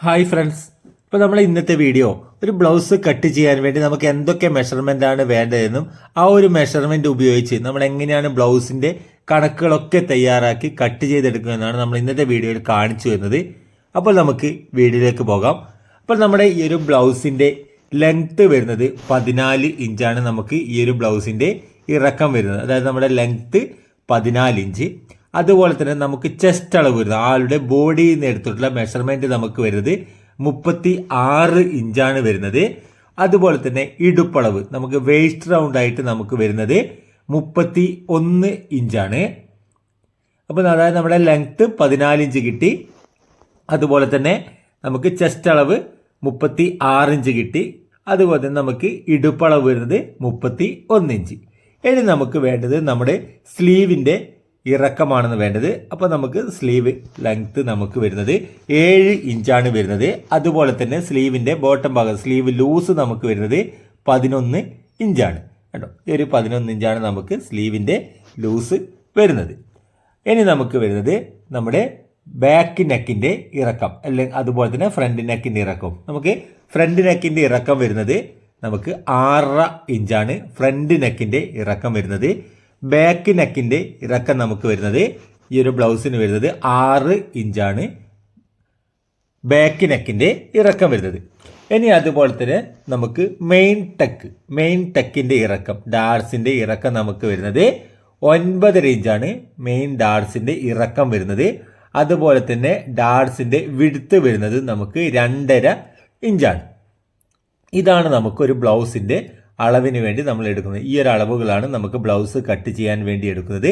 Hi friends ഇപ്പോൾ നമ്മൾ ഇന്നത്തെ വീഡിയോ ഒരു ബ്ലൗസ് കട്ട് ചെയ്യാൻ വേണ്ടി നമുക്ക് എന്തൊക്കെ മെഷർമെന്റ് ആണ് വേണ്ടതെന്നും ആ ഒരു മെഷർമെന്റ് ഉപയോഗിച്ച് നമ്മൾ എങ്ങനെയാണ് ബ്ലൗസിന്റെ കണക്കുകളൊക്കെ തയ്യാറാക്കി കട്ട് ചെയ്തെടുക്കുന്നതാണ് നമ്മൾ ഇന്നത്തെ വീഡിയോയിൽ കാണിച്ചു വരുന്നത് അപ്പോൾ നമുക്ക് വീഡിയോയിലേക്ക് പോകാം. അപ്പോൾ നമ്മുടെ ഈ ഒരു ബ്ലൗസിന്റെ ലെങ്ത്ത് വരുന്നത് പതിനാല് ഇഞ്ചാണ് നമുക്ക് ഈ ഒരു ബ്ലൗസിന്റെ ഇറക്കം വരുന്നത്. അതായത് നമ്മുടെ ലെങ്ത്ത് പതിനാല് ഇഞ്ച് അതുപോലെ തന്നെ നമുക്ക് ചെസ്റ്റ് അളവ് വരുന്നത്. ആളുടെ ബോഡിയിൽ നിന്ന് എടുത്തിട്ടുള്ള മെഷർമെന്റ് നമുക്ക് വരുന്നത് മുപ്പത്തി ആറ് ഇഞ്ചാണ് വരുന്നത്. അതുപോലെ തന്നെ ഇടുപ്പളവ് നമുക്ക് വേസ്റ്റ് റൗണ്ട് ആയിട്ട് നമുക്ക് വരുന്നത് മുപ്പത്തി ഒന്ന് ഇഞ്ചാണ് അപ്പോൾ അതായത് നമ്മുടെ ലെങ്ത്ത് പതിനാല് ഇഞ്ച് കിട്ടി. അതുപോലെ തന്നെ നമുക്ക് ചെസ്റ്റ് അളവ് മുപ്പത്തി ആറ് ഇഞ്ച് കിട്ടി. അതുപോലെ തന്നെ നമുക്ക് ഇടുപ്പളവ് വരുന്നത് മുപ്പത്തി ഒന്ന് ഇഞ്ച് ഇനി നമുക്ക് വേണ്ടത് നമ്മുടെ സ്ലീവിന്റെ ഇറക്കമാണെന്ന് വേണ്ടത്. അപ്പോൾ നമുക്ക് സ്ലീവ് ലെങ്ത്ത് നമുക്ക് വരുന്നത് ഏഴ് ഇഞ്ചാണ് വരുന്നത്. അതുപോലെ തന്നെ സ്ലീവിന്റെ ബോട്ടം ഭാഗം സ്ലീവ് ലൂസ് നമുക്ക് വരുന്നത് പതിനൊന്ന് ഇഞ്ചാണ്. കേട്ടോ ഈ ഒരു പതിനൊന്ന് ഇഞ്ചാണ് നമുക്ക് സ്ലീവിന്റെ ലൂസ് വരുന്നത്. ഇനി നമുക്ക് വരുന്നത് നമ്മുടെ ബാക്ക് നെക്കിന്റെ ഇറക്കം അല്ലെങ്കിൽ അതുപോലെ തന്നെ ഫ്രണ്ട് നെക്കിന്റെ ഇറക്കം. നമുക്ക് ഫ്രണ്ട് നെക്കിന്റെ ഇറക്കം വരുന്നത് നമുക്ക് ആറര ഇഞ്ചാണ്. ഫ്രണ്ട് നെക്കിന്റെ ഇറക്കം വരുന്നത് ബാക്ക് നെക്കിന്റെ ഇറക്കം നമുക്ക് വരുന്നത് ഈ ഒരു ബ്ലൗസിന് വരുന്നത് ആറ് ഇഞ്ചാണ്. ബാക്ക് നെക്കിന്റെ ഇറക്കം വരുന്നത്. ഇനി അതുപോലെ തന്നെ നമുക്ക് മെയിൻ ടെക്ക് മെയിൻ ടെക്കിന്റെ ഇറക്കം ഡാർസിന്റെ ഇറക്കം നമുക്ക് വരുന്നത് ഒൻപതര ഇഞ്ചാണ്. മെയിൻ ഡാർസിന്റെ ഇറക്കം വരുന്നത്. അതുപോലെ തന്നെ ഡാർസിന്റെ വിടുത്ത് വരുന്നത് നമുക്ക് രണ്ടര ഇഞ്ചാണ്. ഇതാണ് നമുക്ക് ഒരു ബ്ലൗസിന്റെ അളവിന് വേണ്ടി നമ്മൾ എടുക്കുന്നത്. ഈ ഒരു അളവുകളാണ് നമുക്ക് ബ്ലൗസ് കട്ട് ചെയ്യാൻ വേണ്ടി എടുക്കുന്നത്.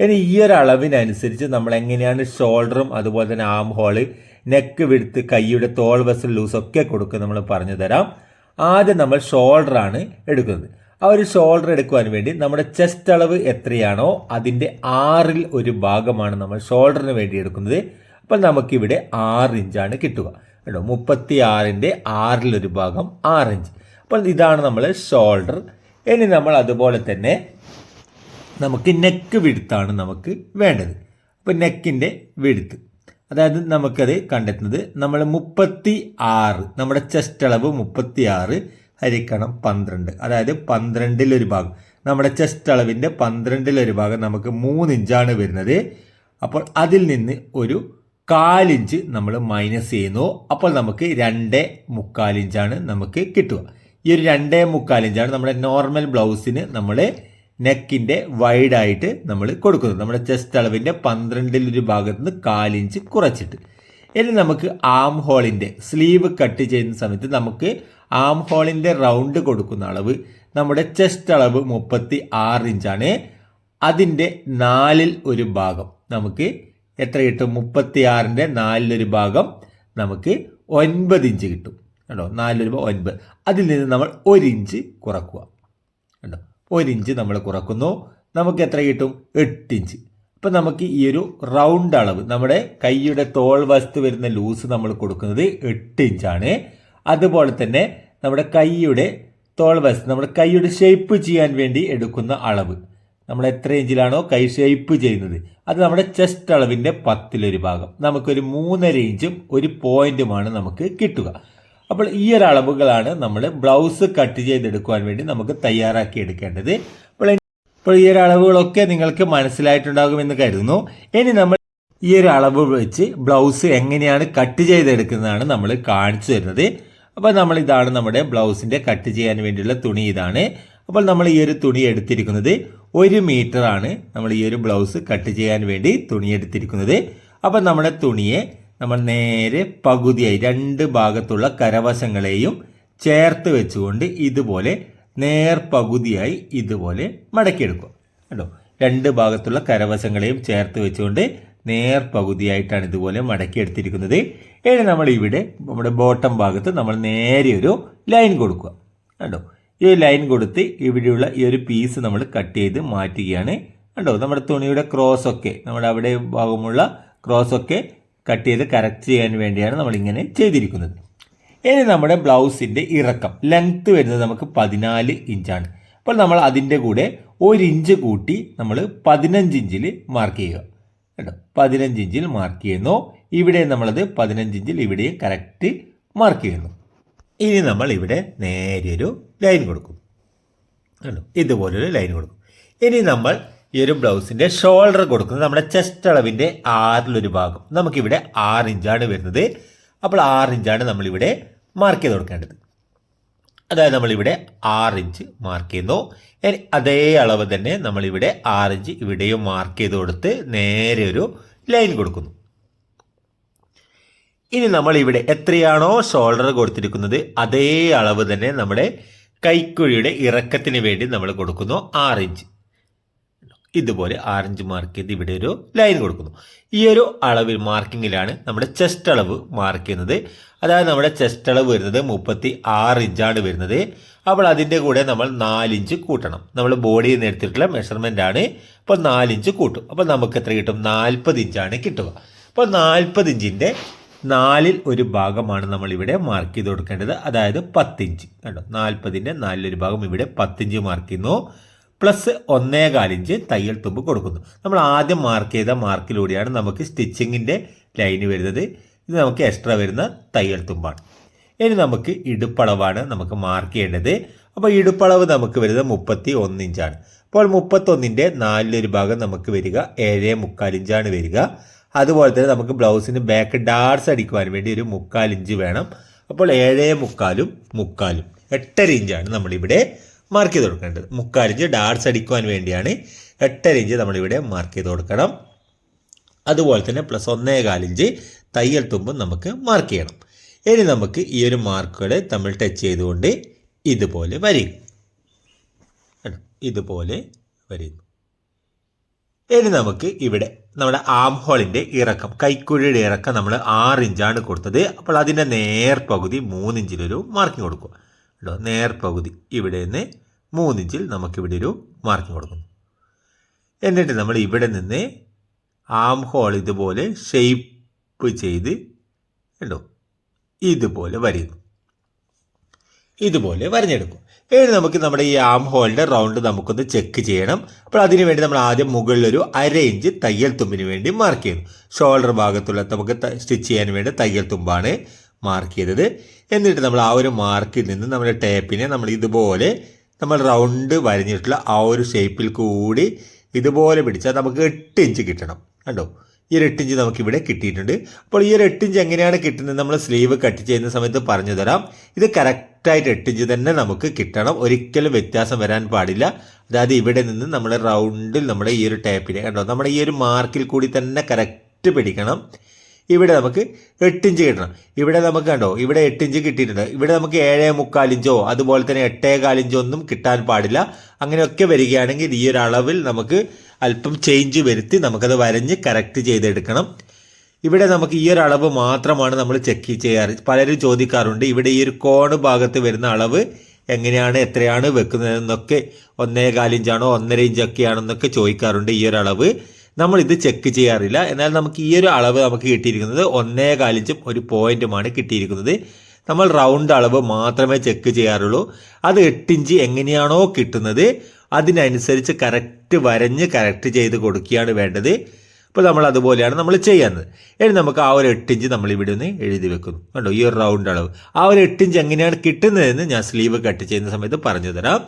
ഇനി ഈ ഒരു അളവിനനുസരിച്ച് നമ്മൾ എങ്ങനെയാണ് ഷോൾഡറും അതുപോലെ തന്നെ ആം ഹോൾ നെക്ക് വിടുത്ത് കൈയുടെ തോൾ വസൽ ലൂസ് ഒക്കെ കൊടുക്കുക നമ്മൾ പറഞ്ഞു തരാം. ആദ്യം നമ്മൾ ഷോൾഡറാണ് എടുക്കുന്നത്. ആ ഒരു ഷോൾഡർ എടുക്കുവാൻ വേണ്ടി നമ്മുടെ ചെസ്റ്റ് അളവ് എത്രയാണോ അതിന്റെ ആറിൽ ഒരു ഭാഗമാണ് നമ്മൾ ഷോൾഡറിന് വേണ്ടി എടുക്കുന്നത്. അപ്പം നമുക്കിവിടെ ആറ് ഇഞ്ചാണ് കിട്ടുക. കേട്ടോ മുപ്പത്തി ആറിന്റെ ആറിലൊരു ഭാഗം ആറ് ഇഞ്ച് അപ്പോൾ ഇതാണ് നമ്മൾ ഷോൾഡർ ഇനി നമ്മൾ അതുപോലെ തന്നെ നമുക്ക് നെക്ക് വിടുത്താണ് നമുക്ക് വേണ്ടത്. അപ്പോൾ നെക്കിന്റെ വിടുത്ത് അതായത് നമുക്കത് കണ്ടെത്തുന്നത് നമ്മൾ മുപ്പത്തി ആറ് നമ്മുടെ ചെസ്റ്റ് അളവ് മുപ്പത്തി ആറ് ഹരിക്കണം പന്ത്രണ്ട്. അതായത് പന്ത്രണ്ടിലൊരു ഭാഗം. നമ്മുടെ ചെസ്റ്റ് അളവിന്റെ പന്ത്രണ്ടിലൊരു ഭാഗം നമുക്ക് മൂന്ന് ഇഞ്ചാണ് വരുന്നത്. അപ്പോൾ അതിൽ നിന്ന് ഒരു കാലിഞ്ച് നമ്മൾ മൈനസ് ചെയ്യുന്നു. അപ്പോൾ നമുക്ക് രണ്ട് മുക്കാലിഞ്ചാണ് നമുക്ക് കിട്ടുക. ഈ ഒരു രണ്ടേ മുക്കാലിഞ്ചാണ് നമ്മുടെ നോർമൽ ബ്ലൗസിന് നമ്മൾ നെക്കിന്റെ വൈഡായിട്ട് നമ്മൾ കൊടുക്കുന്നത്. നമ്മുടെ ചെസ്റ്റ് അളവിന്റെ പന്ത്രണ്ടിലൊരു ഭാഗത്ത് നിന്ന് കാലിഞ്ച് കുറച്ചിട്ട്. ഇനി നമുക്ക് ആം ഹോളിന്റെ സ്ലീവ് കട്ട് ചെയ്യുന്ന സമയത്ത് നമുക്ക് ആം ഹോളിന്റെ റൗണ്ട് കൊടുക്കുന്ന അളവ് നമ്മുടെ ചെസ്റ്റ് അളവ് മുപ്പത്തി ആറ് ഇഞ്ചാണ് അതിന്റെ നാലിൽ ഒരു ഭാഗം നമുക്ക് എത്ര കിട്ടും? മുപ്പത്തി ആറിന്റെ നാലിലൊരു ഭാഗം നമുക്ക് ഒൻപത് ഇഞ്ച് കിട്ടും. കേട്ടോ നാല് രൂപ ഒൻപത്. അതിൽ നിന്ന് നമ്മൾ ഒരു ഇഞ്ച് കുറക്കുക. കണ്ടോ? ഒരു ഇഞ്ച് നമ്മൾ കുറക്കുന്നു. നമുക്ക് എത്ര കിട്ടും? എട്ട് ഇഞ്ച്. അപ്പം നമുക്ക് ഈ ഒരു റൗണ്ട് അളവ് നമ്മുടെ കൈയുടെ തോൾ വസ്തു വരുന്ന ലൂസ് നമ്മൾ കൊടുക്കുന്നത് എട്ട് ഇഞ്ചാണ്. അതുപോലെ തന്നെ നമ്മുടെ കൈയുടെ തോൾ വസ്തു നമ്മുടെ കൈയുടെ ഷേപ്പ് ചെയ്യാൻ വേണ്ടി എടുക്കുന്ന അളവ്. നമ്മൾ എത്ര ഇഞ്ചിലാണോ കൈ ഷേപ്പ് ചെയ്യുന്നത്. അത് നമ്മുടെ ചെസ്റ്റ് അളവിന്റെ പത്തിലൊരു ഭാഗം. നമുക്കൊരു മൂന്നര ഇഞ്ചും ഒരു പോയിന്റുമാണ് നമുക്ക് കിട്ടുക. അപ്പോൾ ഈ ഒരു അളവുകളാണ് നമ്മൾ ബ്ലൗസ് കട്ട് ചെയ്തെടുക്കുവാൻ വേണ്ടി നമുക്ക് തയ്യാറാക്കി എടുക്കേണ്ടത്. അപ്പോൾ ഈ ഒരു അളവുകളൊക്കെ നിങ്ങൾക്ക് മനസ്സിലായിട്ടുണ്ടാകുമെന്ന് കരുതുന്നു. ഇനി നമ്മൾ ഈ ഒരു അളവ് വെച്ച് ബ്ലൗസ് എങ്ങനെയാണ് കട്ട് ചെയ്തെടുക്കുന്നതാണ് നമ്മൾ കാണിച്ചു തരുന്നത്. അപ്പോൾ നമ്മൾ ഇതാണ് നമ്മുടെ ബ്ലൗസിന്റെ കട്ട് ചെയ്യാൻ വേണ്ടിയുള്ള തുണി ഇതാണ്. അപ്പോൾ നമ്മൾ ഈ ഒരു തുണി എടുത്തിരിക്കുന്നത് ഒരു മീറ്ററാണ് നമ്മൾ ഈ ഒരു ബ്ലൗസ് കട്ട് ചെയ്യാൻ വേണ്ടി തുണി എടുത്തിരിക്കുന്നത്. അപ്പോൾ നമ്മുടെ തുണിയെ നമ്മൾ നേരെ പകുതിയായി രണ്ട് ഭാഗത്തുള്ള കരവശങ്ങളെയും ചേർത്ത് വെച്ചുകൊണ്ട് ഇതുപോലെ നേർ പകുതിയായി ഇതുപോലെ മടക്കിയെടുക്കുക കേട്ടോ രണ്ട് ഭാഗത്തുള്ള കരവശങ്ങളെയും ചേർത്ത് വെച്ചുകൊണ്ട് നേർ പകുതിയായിട്ടാണ് ഇതുപോലെ മടക്കിയെടുത്തിരിക്കുന്നത്. ഇനി നമ്മൾ ഇവിടെ നമ്മുടെ ബോട്ടം ഭാഗത്ത് നമ്മൾ നേരെ ഒരു ലൈൻ കൊടുക്കുക. കേട്ടോ ഈ ലൈൻ കൊടുത്ത് ഇവിടെയുള്ള ഈ ഒരു പീസ് നമ്മൾ കട്ട് ചെയ്ത് മാറ്റുകയാണ്. കണ്ടോ? നമ്മുടെ തുണിയുടെ ക്രോസ് ഒക്കെ നമ്മുടെ അവിടെ ഭാഗമുള്ള ക്രോസ് ഒക്കെ കട്ട് ചെയ്ത് കറക്റ്റ് ചെയ്യാൻ വേണ്ടിയാണ് നമ്മൾ ഇങ്ങനെ ചെയ്തിരിക്കുന്നത്. ഇനി നമ്മുടെ ബ്ലൗസിന്റെ ഇറക്കം. ലെങ്ത്ത് വരുന്നത് നമുക്ക് പതിനാല് ഇഞ്ചാണ് അപ്പോൾ നമ്മൾ അതിന്റെ കൂടെ ഒരു ഇഞ്ച് കൂട്ടി നമ്മൾ പതിനഞ്ച് ഇഞ്ചിൽ മാർക്ക് ചെയ്യുക. കേട്ടോ? പതിനഞ്ച് ഇഞ്ചിൽ മാർക്ക് ചെയ്യുന്നു. ഇവിടെ നമ്മളത് പതിനഞ്ച് ഇഞ്ചിൽ ഇവിടെയും കറക്റ്റ് മാർക്ക് ചെയ്യുന്നു. ഇനി നമ്മൾ ഇവിടെ നേരെ ഒരു ലൈൻ കൊടുക്കും. കേട്ടോ? ഇതുപോലൊരു ലൈൻ കൊടുക്കും. ഇനി നമ്മൾ ഈ ഒരു ബ്ലൗസിന്റെ ഷോൾഡർ കൊടുക്കുന്നത് നമ്മുടെ ചെസ്റ്റ് അളവിന്റെ ആറിലൊരു ഭാഗം. നമുക്കിവിടെ ആറ് ഇഞ്ചാണ് വരുന്നത്. അപ്പോൾ ആറ് ഇഞ്ചാണ് നമ്മളിവിടെ മാർക്ക് ചെയ്ത് കൊടുക്കേണ്ടത്. അതായത് നമ്മളിവിടെ ആറ് ഇഞ്ച് മാർക്ക് ചെയ്യുന്നു അതേ അളവ് തന്നെ നമ്മളിവിടെ ആറ് ഇഞ്ച് ഇവിടെയും മാർക്ക് ചെയ്ത് കൊടുത്ത് നേരെ ഒരു ലൈൻ കൊടുക്കുന്നു. ഇനി നമ്മൾ ഇവിടെ എത്രയാണോ ഷോൾഡർ കൊടുത്തിരിക്കുന്നത് അതേ അളവ് തന്നെ നമ്മുടെ കൈക്കുഴിയുടെ ഇറക്കത്തിന് വേണ്ടി നമ്മൾ കൊടുക്കുന്നു ആറ് ഇഞ്ച് ഇതുപോലെ ആറഞ്ച് മാർക്ക് ചെയ്ത് ഇവിടെ ഒരു ലൈൻ കൊടുക്കുന്നു. ഈ ഒരു അളവിൽ മാർക്കിങ്ങിലാണ് നമ്മുടെ ചെസ്റ്റ് അളവ് മാർക്ക് ചെയ്യുന്നത്. അതായത് നമ്മുടെ ചെസ്റ്റ് അളവ് വരുന്നത് മുപ്പത്തി ആറ് ഇഞ്ചാണ് വരുന്നത്. അപ്പോൾ അതിന്റെ കൂടെ നമ്മൾ നാലിഞ്ച് കൂട്ടണം. നമ്മൾ ബോഡിയിൽ നിന്ന് എടുത്തിട്ടുള്ള മെഷർമെന്റ് ആണ്. അപ്പോൾ നാലിഞ്ച് കൂട്ടും. അപ്പോൾ നമുക്ക് എത്ര കിട്ടും? നാൽപ്പത് ഇഞ്ചാണ് കിട്ടുക. അപ്പോൾ നാൽപ്പത് ഇഞ്ചിന്റെ നാലിൽ ഒരു ഭാഗമാണ് നമ്മൾ ഇവിടെ മാർക്ക് ചെയ്ത് കൊടുക്കേണ്ടത്. അതായത് പത്തിഞ്ച് കണ്ടോ? നാൽപ്പതിന്റെ നാലിലൊരു ഭാഗം ഇവിടെ പത്തിഞ്ച് മാർക്ക് ചെയ്യുന്നു. പ്ലസ് ഒന്നേകാലിഞ്ച് തയ്യൽ തുമ്പ് കൊടുക്കുന്നു. നമ്മൾ ആദ്യം മാർക്ക് ചെയ്ത മാർക്കിലൂടെയാണ് നമുക്ക് സ്റ്റിച്ചിങ്ങിന്റെ ലൈന് വരുന്നത്. ഇത് നമുക്ക് എക്സ്ട്രാ വരുന്ന തയ്യൽ തുമ്പാണ്. ഇനി നമുക്ക് ഇടുപ്പളവാണ് നമുക്ക് മാർക്ക് ചെയ്യേണ്ടത്. അപ്പോൾ ഇടുപ്പളവ് നമുക്ക് വരുന്നത് മുപ്പത്തി ഒന്ന് ഇഞ്ചാണ് അപ്പോൾ മുപ്പത്തൊന്നിന്റെ നാലിലൊരു ഭാഗം നമുക്ക് വരിക. ഏഴ് മുക്കാലിഞ്ചാണ് വരിക. അതുപോലെ തന്നെ നമുക്ക് ബ്ലൗസിന് ബാക്ക് ഡാർസ് അടിക്കുവാൻ വേണ്ടി ഒരു മുക്കാൽ ഇഞ്ച് വേണം. അപ്പോൾ ഏഴേ മുക്കാലും മുക്കാലും. എട്ടര ഇഞ്ചാണ് നമ്മളിവിടെ മാർക്ക് ചെയ്ത് കൊടുക്കേണ്ടത്. മുക്കാൽ ഇഞ്ച് ഡാർസ് അടിക്കുവാൻ വേണ്ടിയാണ് എട്ടര ഇഞ്ച് നമ്മളിവിടെ മാർക്ക് ചെയ്ത് കൊടുക്കണം. അതുപോലെ തന്നെ പ്ലസ് ഒന്നേ കാലിഞ്ച് തയ്യൽ തുമ്പും നമുക്ക് മാർക്ക് ചെയ്യണം. ഇനി നമുക്ക് ഈ ഒരു മാർക്കുകൾ തമ്മിൽ ടച്ച് ചെയ്തുകൊണ്ട് ഇതുപോലെ വരും കണ്ടോ? ഇതുപോലെ വരുന്നു ഇനി നമുക്ക് ഇവിടെ നമ്മുടെ ആം ഹോളിന്റെ ഇറക്കം കൈക്കുഴിയുടെ ഇറക്കം നമ്മൾ ആറ് ഇഞ്ചാണ് കൊടുത്തത്. അപ്പോൾ അതിന്റെ നേർപകുതി മൂന്നിഞ്ചിലൊരു മാർക്കിംഗ് കൊടുക്കുക. കേട്ടോ നേർപകുതി ഇവിടെ നിന്ന് മൂന്നിഞ്ചിൽ നമുക്കിവിടെ ഒരു മാർക്കിംഗ് കൊടുക്കുന്നു. എന്നിട്ട് നമ്മൾ ഇവിടെ നിന്ന് ആം ഹോൾ ഇതുപോലെ ഷെയ്പ്പ് ചെയ്ത് കണ്ടോ? ഇതുപോലെ വരയുന്നു. ഇതുപോലെ വരഞ്ഞെടുക്കും. ഇനി നമുക്ക് നമ്മുടെ ഈ ആം ഹോളിന്റെ റൗണ്ട് നമുക്കൊന്ന് ചെക്ക് ചെയ്യണം. അപ്പോൾ അതിന് വേണ്ടി നമ്മൾ ആദ്യം മുകളിലൊരു അര ഇഞ്ച് തയ്യൽ തുമ്പിന് വേണ്ടി മാർക്ക് ചെയ്യുന്നു. ഷോൾഡർ ഭാഗത്തുള്ള നമുക്ക് സ്റ്റിച്ച് ചെയ്യാൻ വേണ്ടി തയ്യൽ തുമ്പാണ് മാർക്ക് ചെയ്തത്. എന്നിട്ട് നമ്മൾ ആ ഒരു മാർക്കിൽ നിന്ന് നമ്മുടെ ടേപ്പിനെ നമ്മൾ ഇതുപോലെ നമ്മൾ റൗണ്ട് വരഞ്ഞിട്ടുള്ള ആ ഒരു ഷേപ്പിൽ കൂടി ഇതുപോലെ പിടിച്ചാൽ നമുക്ക് എട്ട് ഇഞ്ച് കിട്ടണം. കണ്ടോ? ഈ ഒരു എട്ടിഞ്ച് നമുക്കിവിടെ കിട്ടിയിട്ടുണ്ട്. അപ്പോൾ ഈ ഒരു എട്ടിഞ്ച് എങ്ങനെയാണ് കിട്ടുന്നത്? നമ്മൾ സ്ലീവ് കട്ട് ചെയ്യുന്ന സമയത്ത് പറഞ്ഞു തരാം. ഇത് കറക്റ്റായിട്ട് എട്ടിഞ്ച് തന്നെ നമുക്ക് കിട്ടണം. ഒരിക്കലും വ്യത്യാസം വരാൻ പാടില്ല. അതായത് ഇവിടെ നിന്ന് നമ്മൾ റൗണ്ടിൽ നമ്മുടെ ഈ ഒരു ടേപ്പിനെ കണ്ടോ? നമ്മുടെ ഈ ഒരു മാർക്കിൽ കൂടി തന്നെ കറക്റ്റ് പിടിക്കണം. ഇവിടെ നമുക്ക് എട്ടിഞ്ച് കിട്ടണം. ഇവിടെ നമുക്ക് കണ്ടോ ഇവിടെ എട്ടിഞ്ച് കിട്ടിയിട്ടുണ്ട്. ഇവിടെ നമുക്ക് ഏഴേ മുക്കാലിഞ്ചോ അതുപോലെ തന്നെ എട്ടേ കാലിഞ്ചോ ഒന്നും കിട്ടാൻ പാടില്ല. അങ്ങനെയൊക്കെ വരികയാണെങ്കിൽ ഈ ഒരു അളവിൽ നമുക്ക് അല്പം ചേഞ്ച് വരുത്തി നമുക്കത് വരഞ്ഞ് കറക്റ്റ് ചെയ്തെടുക്കണം. ഇവിടെ നമുക്ക് ഈ ഒരു അളവ് മാത്രമാണ് നമ്മൾ ചെക്ക് ചെയ്യാറ്. പലരും ചോദിക്കാറുണ്ട് ഇവിടെ ഈ ഒരു കോണ് ഭാഗത്ത് വരുന്ന അളവ് എങ്ങനെയാണ് എത്രയാണ് വെക്കുന്നതെന്നൊക്കെ. ഒന്നേ കാലിഞ്ചാണോ ഒന്നര ഇഞ്ചൊക്കെയാണെന്നൊക്കെ ചോദിക്കാറുണ്ട് ഈ ഒരു അളവ്. നമ്മൾ ഇത് ചെക്ക് ചെയ്യാറില്ല. എന്നാൽ നമുക്ക് ഈ ഒരു അളവ് നമുക്ക് കിട്ടിയിരിക്കുന്നത് ഒന്നേ കാലിഞ്ചും ഒരു പോയിന്റുമാണ് കിട്ടിയിരിക്കുന്നത്. നമ്മൾ റൗണ്ട് അളവ് മാത്രമേ ചെക്ക് ചെയ്യാറുള്ളൂ. അത് എട്ടിഞ്ച് എങ്ങനെയാണോ കിട്ടുന്നത് അതിനനുസരിച്ച് കറക്റ്റ് വരഞ്ഞ് കറക്റ്റ് ചെയ്ത് കൊടുക്കുകയാണ് വേണ്ടത്. ഇപ്പോൾ നമ്മൾ അതുപോലെയാണ് നമ്മൾ ചെയ്യുന്നത്. ഇനി നമുക്ക് ആ ഒരു എട്ടിഞ്ച് നമ്മൾ ഇവിടെ നിന്ന് എഴുതി വെക്കുന്നു. കണ്ടോ ഈ ഒരു റൗണ്ട് അളവ്. ആ ഒരു എട്ടിഞ്ച് എങ്ങനെയാണ് കിട്ടുന്നതെന്ന് ഞാൻ സ്ലീവ് കട്ട് ചെയ്യുന്ന സമയത്ത് പറഞ്ഞു തരാം.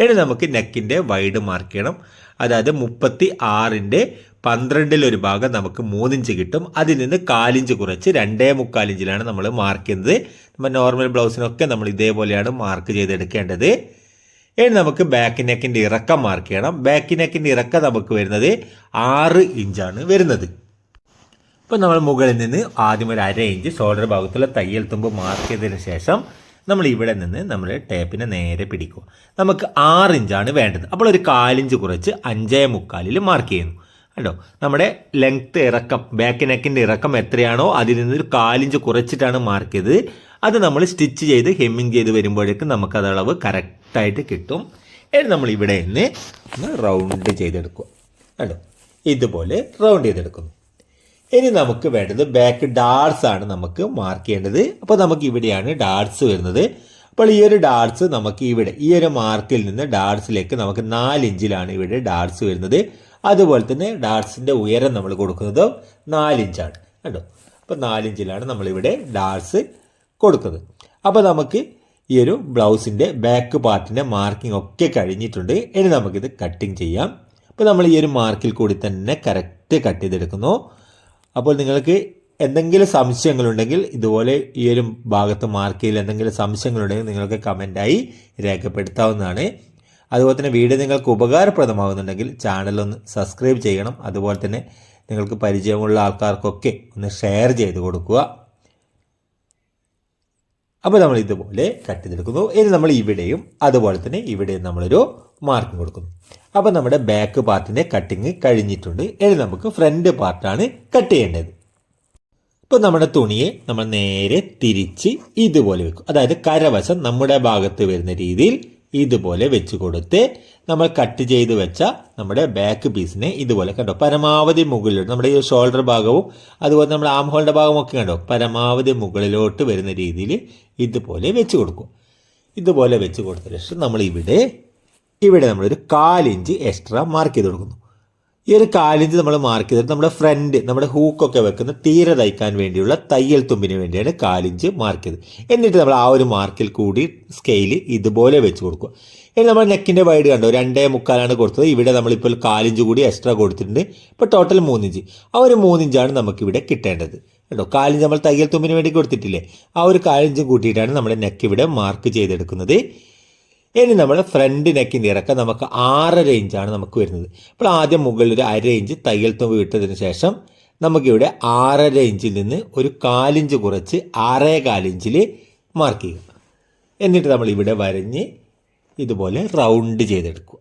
ഇനി നമുക്ക് നെക്കിന്റെ വൈഡ് മാർക്ക് ചെയ്യണം. അതായത് മുപ്പത്തി ആറിന്റെ പന്ത്രണ്ടിലൊരു ഭാഗം നമുക്ക് മൂന്നിഞ്ച് കിട്ടും. അതിൽ നിന്ന് കാലിഞ്ച് കുറച്ച് രണ്ടേ മുക്കാലിഞ്ചിലാണ് നമ്മൾ മാർക്ക് ചെയ്യുന്നത്. നമ്മൾ നോർമൽ ബ്ലൗസിനൊക്കെ നമ്മൾ ഇതേപോലെയാണ് മാർക്ക് ചെയ്തെടുക്കേണ്ടത്. ഇനി നമുക്ക് ബാക്ക് നെക്കിന്റെ ഇറക്കം മാർക്ക് ചെയ്യണം. ബാക്ക് നെക്കിന്റെ ഇറക്കം നമുക്ക് വരുന്നത് ആറ് ഇഞ്ചാണ് വരുന്നത്. ഇപ്പം നമ്മൾ മുകളിൽ നിന്ന് ആദ്യം ഒരു അര ഇഞ്ച് ഷോൾഡർ ഭാഗത്തുള്ള തയ്യൽ തുമ്പ് മാർക്ക് ചെയ്തതിന് ശേഷം നമ്മൾ ഇവിടെ നിന്ന് നമ്മൾ ടേപ്പിനെ നേരെ പിടിക്കും നമുക്ക് ആറ് ഇഞ്ചാണ് വേണ്ടത്. അപ്പോൾ ഒരു കാലിഞ്ച് കുറച്ച് അഞ്ചേ മുക്കാലിൽ മാർക്ക് ചെയ്യുന്നു. കണ്ടോ? നമ്മുടെ ലെങ്ത്ത് ഇറക്കം ബാക്ക് നെക്കിന്റെ ഇറക്കം എത്രയാണോ അതിൽ നിന്ന് ഒരു കാലിഞ്ച് കുറച്ചിട്ടാണ് മാർക്ക് ചെയ്തത്. അത് നമ്മൾ സ്റ്റിച്ച് ചെയ്ത് ഹെമ്മിങ് ചെയ്ത് വരുമ്പോഴേക്കും നമുക്ക് നമുക്കത് അളവ് കറക്റ്റായിട്ട് കിട്ടും. ഇനി നമ്മൾ ഇവിടെ നിന്ന് ഒന്ന് റൗണ്ട് ചെയ്തെടുക്കുക. കണ്ടോ? ഇതുപോലെ റൗണ്ട് ചെയ്തെടുക്കുന്നു. ഇനി നമുക്ക് വേണ്ടത് ബാക്ക് ഡാർസ് ആണ് നമുക്ക് മാർക്ക് ചെയ്യേണ്ടത്. അപ്പോൾ നമുക്ക് ഇവിടെയാണ് ഡാർസ് വരുന്നത്. അപ്പോൾ ഈ ഒരു ഡാർസ് നമുക്ക് ഇവിടെ ഈ ഒരു മാർക്കിൽ നിന്ന് ഡാർട്സിലേക്ക് നമുക്ക് നാല് ഇഞ്ചിലാണ് ഇവിടെ ഡാർസ് വരുന്നത്. അതുപോലെ തന്നെ ഡാർസിന്റെ ഉയരം നമ്മൾ കൊടുക്കുന്നത് നാലിഞ്ചാണ്. കേട്ടോ അപ്പോൾ നാലിഞ്ചിലാണ് നമ്മളിവിടെ ഡാർസ് കൊടുക്കുന്നത്. അപ്പോൾ നമുക്ക് ഈ ഒരു ബ്ലൗസിന്റെ ബാക്ക് പാർട്ടിന്റെ മാർക്കിംഗ് ഒക്കെ കഴിഞ്ഞിട്ടുണ്ട്. ഇനി നമുക്കിത് കട്ടിങ് ചെയ്യാം. അപ്പോൾ നമ്മൾ ഈ ഒരു മാർക്കിൽ കൂടി തന്നെ കറക്റ്റ് കട്ട് ചെയ്തെടുക്കുന്നു. അപ്പോൾ നിങ്ങൾക്ക് എന്തെങ്കിലും സംശയങ്ങളുണ്ടെങ്കിൽ ഇതുപോലെ ഈ ഒരു ഭാഗത്ത് മാർക്കിൽ എന്തെങ്കിലും സംശയങ്ങളുണ്ടെങ്കിൽ നിങ്ങൾക്ക് കമന്റായി രേഖപ്പെടുത്താവുന്നതാണ്. അതുപോലെ തന്നെ വീഡിയോ നിങ്ങൾക്ക് ഉപകാരപ്രദമാകുന്നുണ്ടെങ്കിൽ ചാനലൊന്ന് സബ്സ്ക്രൈബ് ചെയ്യണം. അതുപോലെ തന്നെ നിങ്ങൾക്ക് പരിചയമുള്ള ആൾക്കാർക്കൊക്കെ ഒന്ന് ഷെയർ ചെയ്ത് കൊടുക്കുക. അപ്പോൾ നമ്മൾ ഇതുപോലെ കട്ട് ചെയ്തെടുക്കുന്നു. ഇനി നമ്മൾ ഇവിടെയും അതുപോലെ തന്നെ ഇവിടെയും നമ്മളൊരു മാർക്കിംഗ് കൊടുക്കുന്നു. അപ്പോൾ നമ്മുടെ ബാക്ക് പാർട്ടിന്റെ കട്ടിങ് കഴിഞ്ഞിട്ടുണ്ട്. ഇനി നമുക്ക് ഫ്രണ്ട് പാർട്ടാണ് കട്ട് ചെയ്യേണ്ടത്. ഇപ്പോൾ നമ്മുടെ തുണിയെ നമ്മൾ നേരെ തിരിച്ച് ഇതുപോലെ വെക്കും. അതായത് കരവശം നമ്മുടെ ഭാഗത്ത് വരുന്ന രീതിയിൽ ഇതുപോലെ വെച്ച് കൊടുത്ത് നമ്മൾ കട്ട് ചെയ്ത് വെച്ച നമ്മുടെ ബാക്ക് പീസിനെ ഇതുപോലെ കണ്ടോ? പരമാവധി മുകളിലോട്ട് നമ്മുടെ ഈ ഷോൾഡർ ഭാഗവും അതുപോലെ നമ്മുടെ ആം ഹോളിന്റെ ഭാഗവും ഒക്കെ കണ്ടോ? പരമാവധി മുകളിലോട്ട് വരുന്ന രീതിയിൽ ഇതുപോലെ വെച്ച് കൊടുക്കും. ഇതുപോലെ വെച്ച് കൊടുത്ത ശേഷം നമ്മൾ ഇവിടെ ഇവിടെ നമ്മളൊരു കാലിഞ്ച് എക്സ്ട്രാ മാർക്ക് ചെയ്ത് കൊടുക്കുന്നു. ഈ ഒരു കാലിഞ്ച് നമ്മൾ മാർക്ക് ചെയ്തിട്ട് നമ്മുടെ ഫ്രണ്ട് നമ്മുടെ ഹൂക്കൊക്കെ വെക്കുന്ന തീര തയ്ക്കാൻ വേണ്ടിയുള്ള തയ്യൽ തുമ്പിന് വേണ്ടിയാണ് കാലിഞ്ച് മാർക്ക് ചെയ്തത്. എന്നിട്ട് നമ്മൾ ആ ഒരു മാർക്കിൽ കൂടി സ്കെയിൽ ഇതുപോലെ വെച്ച് കൊടുക്കുക. ഇനി നമ്മൾ നെക്കിന്റെ വൈഡ് കണ്ടോ? രണ്ടേ മുക്കാലാണ് കൊടുത്തത്. ഇവിടെ നമ്മളിപ്പോൾ കാലിഞ്ച് കൂടി എക്സ്ട്രാ കൊടുത്തിട്ടുണ്ട്. ഇപ്പോൾ ടോട്ടൽ മൂന്നിഞ്ച്. ആ ഒരു മൂന്നിഞ്ചാണ് നമുക്കിവിടെ കിട്ടേണ്ടത്. കേട്ടോ കാലിഞ്ച് നമ്മൾ തയ്യൽ തുമ്പിന് വേണ്ടി കൊടുത്തിട്ടില്ലേ? ആ ഒരു കാലിഞ്ച് കൂട്ടിയിട്ടാണ് നമ്മുടെ നെക്ക് ഇവിടെ മാർക്ക് ചെയ്തെടുക്കുന്നത്. ഇനി നമ്മൾ ഫ്രണ്ട് നെക്കിന്റെ ഇറക്കം നമുക്ക് ആറ് ഇഞ്ചാണ് നമുക്ക് വരുന്നത്. അപ്പോൾ ആദ്യം മുകളിൽ ഒരു അര ഇഞ്ച് തയ്യൽ തുമ്പ് വിട്ടതിന് ശേഷം നമുക്കിവിടെ ആറര ഇഞ്ചിൽ നിന്ന് ഒരു കാലിഞ്ച് കുറച്ച് ആറേ കാലിഞ്ചിൽ മാർക്ക് ചെയ്യുക. എന്നിട്ട് നമ്മൾ ഇവിടെ വരഞ്ഞ് ഇതുപോലെ റൗണ്ട് ചെയ്തെടുക്കുക.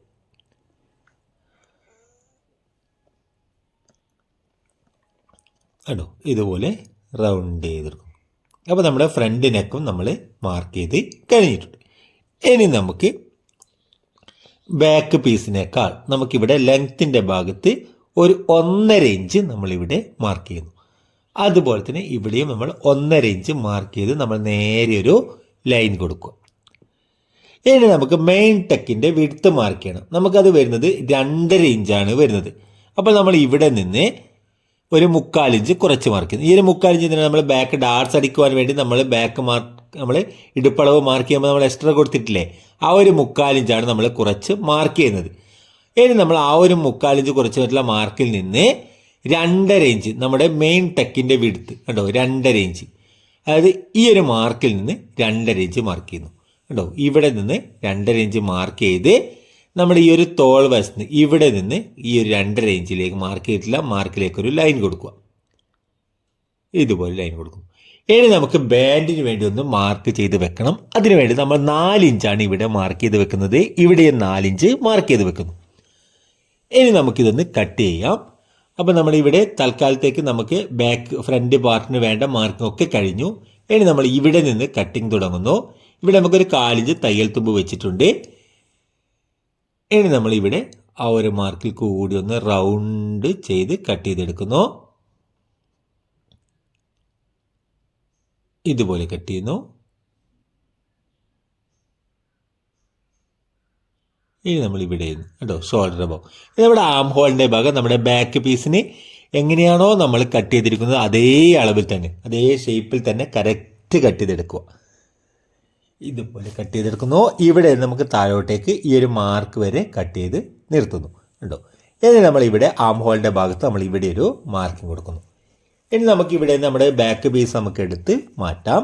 കണ്ടോ? ഇതുപോലെ റൗണ്ട് ചെയ്തെടുക്കും. അപ്പോൾ നമ്മുടെ ഫ്രണ്ട് നെക്കും നമ്മൾ മാർക്ക് ചെയ്ത് കഴിഞ്ഞിട്ടുണ്ട്. ഇനി നമുക്ക് ബാക്ക് പീസിനേക്കാൾ നമുക്കിവിടെ ലെങ്ത്തിന്റെ ഭാഗത്ത് ഒരു ഒന്നര ഇഞ്ച് നമ്മളിവിടെ മാർക്ക് ചെയ്യുന്നു. അതുപോലെ തന്നെ ഇവിടെയും നമ്മൾ ഒന്നര ഇഞ്ച് മാർക്ക് ചെയ്ത് നമ്മൾ നേരെ ഒരു ലൈൻ കൊടുക്കുക. ഇനി നമുക്ക് മെയിൻ ടെക്കിന്റെ വിടുത്ത് മാർക്ക് ചെയ്യണം. നമുക്കത് വരുന്നത് രണ്ടര ഇഞ്ചാണ് വരുന്നത്. അപ്പോൾ നമ്മൾ ഇവിടെ നിന്ന് ഒരു മുക്കാലിഞ്ച് കുറച്ച് മാർക്ക് ചെയ്യുന്നു. ഈ ഒരു മുക്കാലിഞ്ച് തന്നെ നമ്മൾ ബാക്ക് ഡാർട്സ് അടിക്കുവാൻ വേണ്ടി നമ്മൾ ബാക്ക് മാർക്ക് നമ്മൾ ഇടുപ്പളവ് മാർക്ക് ചെയ്യുമ്പോൾ നമ്മൾ എക്സ്ട്രാ കൊടുത്തിട്ടില്ലേ? ആ ഒരു മുക്കാലിഞ്ചാണ് നമ്മൾ കുറച്ച് മാർക്ക് ചെയ്യുന്നത്. ഇനി നമ്മൾ ആ ഒരു മുക്കാലിഞ്ച് കുറച്ച് പറ്റുള്ള മാർക്കിൽ നിന്ന് രണ്ടര ഇഞ്ച് നമ്മുടെ മെയിൻ ടെക്കിന്റെ വിടുത്ത് കണ്ടോ? രണ്ടര ഇഞ്ച്. അതായത് ഈ ഒരു മാർക്കിൽ നിന്ന് രണ്ടര ഇഞ്ച് മാർക്ക് ചെയ്യുന്നു. കണ്ടോ? ഇവിടെ നിന്ന് രണ്ടര ഇഞ്ച് മാർക്ക് ചെയ്ത് നമ്മുടെ ഈ ഒരു തോൾ വശത്ത് ഇവിടെ നിന്ന് ഈ ഒരു രണ്ട് റേഞ്ചിലേക്ക് മാർക്ക് ചെയ്തിട്ടില്ല മാർക്കിലേക്ക് ഒരു ലൈൻ കൊടുക്കുക. ഇതുപോലെ ലൈൻ കൊടുക്കും. ഇനി നമുക്ക് ബാൻഡിന് വേണ്ടി ഒന്ന് മാർക്ക് ചെയ്ത് വെക്കണം. അതിനു വേണ്ടി നമ്മൾ നാലിഞ്ചാണ് ഇവിടെ മാർക്ക് ചെയ്ത് വെക്കുന്നത്. ഇവിടെ നാലിഞ്ച് മാർക്ക് ചെയ്ത് വെക്കുന്നു. ഇനി നമുക്കിതൊന്ന് കട്ട് ചെയ്യാം. അപ്പോൾ നമ്മളിവിടെ തൽക്കാലത്തേക്ക് നമുക്ക് ബാക്ക് ഫ്രണ്ട് പാർട്ടിന് വേണ്ട മാർക്കിംഗ് ഒക്കെ കഴിഞ്ഞു. ഇനി നമ്മൾ ഇവിടെ നിന്ന് കട്ടിങ് തുടങ്ങുന്നു. ഇവിടെ നമുക്കൊരു കാലിഞ്ച് തയ്യൽ തുമ്പ് വെച്ചിട്ടുണ്ട്. ഇനി നമ്മളിവിടെ ആ ഒരു മാർക്കിൽ കൂടി ഒന്ന് റൗണ്ട് ചെയ്ത് കട്ട് ചെയ്തെടുക്കുന്നു. ഇതുപോലെ കട്ട് ചെയ്യുന്നു. ഇനി നമ്മൾ ഇവിടെ കേട്ടോ ഷോൾഡർ ഭാഗം ഇത് നമ്മുടെ ആം ഹോളിന്റെ ഭാഗം നമ്മുടെ ബാക്ക് പീസിന് എങ്ങനെയാണോ നമ്മൾ കട്ട് ചെയ്തിരിക്കുന്നത് അതേ അളവിൽ തന്നെ അതേ ഷേപ്പിൽ തന്നെ കറക്റ്റ് കട്ട് ചെയ്തെടുക്കുക. ഇതുപോലെ കട്ട് ചെയ്തെടുക്കുന്നു. ഇവിടെ നമുക്ക് താഴോട്ടേക്ക് ഈ ഒരു മാർക്ക് വരെ കട്ട് ചെയ്ത് നിർത്തുന്നു. കണ്ടോ? ഇനി നമ്മൾ ഇവിടെ ആം ഹോളിന്റെ ഭാഗത്ത് നമ്മൾ ഇവിടെ ഒരു മാർക്കിംഗ് കൊടുക്കുന്നു. ഇനി നമുക്ക് ഇവിടെ നമ്മുടെ ബാക്ക് പീസ് നമുക്ക് എടുത്ത് മാറ്റാം.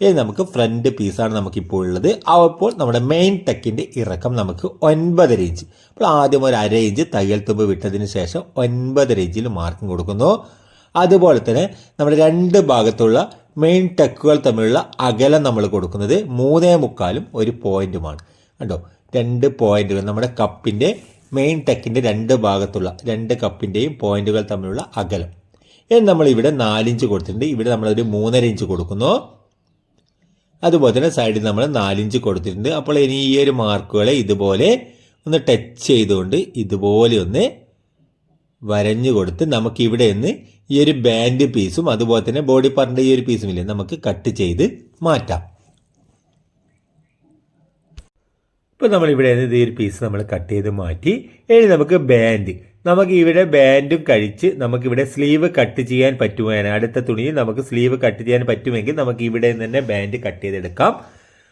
ഇനി നമുക്ക് ഫ്രണ്ട് പീസാണ് നമുക്കിപ്പോൾ ഉള്ളത്. അപ്പോൾ നമ്മുടെ മെയിൻ ടെക്കിന്റെ ഇറക്കം നമുക്ക് ഒൻപതര ഇഞ്ച് അപ്പോൾ ആദ്യം ഒരു അര ഇഞ്ച് തയ്യൽ തുമ്പ് വിട്ടതിന് ശേഷം ഒൻപതര ഇഞ്ചിൽ മാർക്കിംഗ് കൊടുക്കുന്നു. അതുപോലെ തന്നെ നമ്മുടെ രണ്ട് ഭാഗത്തുള്ള മെയിൻ ടെക്കുകൾ തമ്മിലുള്ള അകലം നമ്മൾ കൊടുക്കുന്നത് മൂന്നേ മുക്കാലും ഒരു പോയിന്റുമാണ് കണ്ടോ? രണ്ട് പോയിന്റുകൾ നമ്മുടെ കപ്പിന്റെ മെയിൻ ടെക്കിന്റെ രണ്ട് ഭാഗത്തുള്ള രണ്ട് കപ്പിന്റെയും പോയിന്റുകൾ തമ്മിലുള്ള അകലം. ഇനി നമ്മൾ ഇവിടെ നാലിഞ്ച് കൊടുത്തിട്ടുണ്ട്. ഇവിടെ നമ്മളൊരു മൂന്നര ഇഞ്ച് കൊടുക്കുന്നു. അതുപോലെ തന്നെ സൈഡിൽ നമ്മൾ നാലിഞ്ച് കൊടുത്തിട്ടുണ്ട്. അപ്പോൾ ഇനി ഈ ഒരു മാർക്കുകളെ ഇതുപോലെ ഒന്ന് ടച്ച് ചെയ്തുകൊണ്ട് ഇതുപോലെ ഒന്ന് വരഞ്ഞു കൊടുത്ത് നമുക്ക് ഇവിടെ നിന്ന് ഈ ഒരു ബാൻഡ് പീസും അതുപോലെ തന്നെ ബോഡി പാർട്ടിന്റെ ഈ ഒരു പീസും ഇല്ലേ നമുക്ക് കട്ട് ചെയ്ത് മാറ്റാം. ഇപ്പോൾ നമ്മൾ ഇവിടെ നിന്ന് ഈ ഒരു പീസ് നമ്മൾ കട്ട് ചെയ്ത് മാറ്റി ഇനി നമുക്ക് ബാൻഡ് നമുക്ക് ഇവിടെ ബാൻഡും കഴിച്ച് നമുക്കിവിടെ സ്ലീവ് കട്ട് ചെയ്യാൻ പറ്റുകയാണ് അടുത്ത തുണിയിൽ നമുക്ക് സ്ലീവ് കട്ട് ചെയ്യാൻ പറ്റുമെങ്കിൽ നമുക്ക് ഇവിടെ നിന്ന് തന്നെ ബാൻഡ് കട്ട് ചെയ്തെടുക്കാം.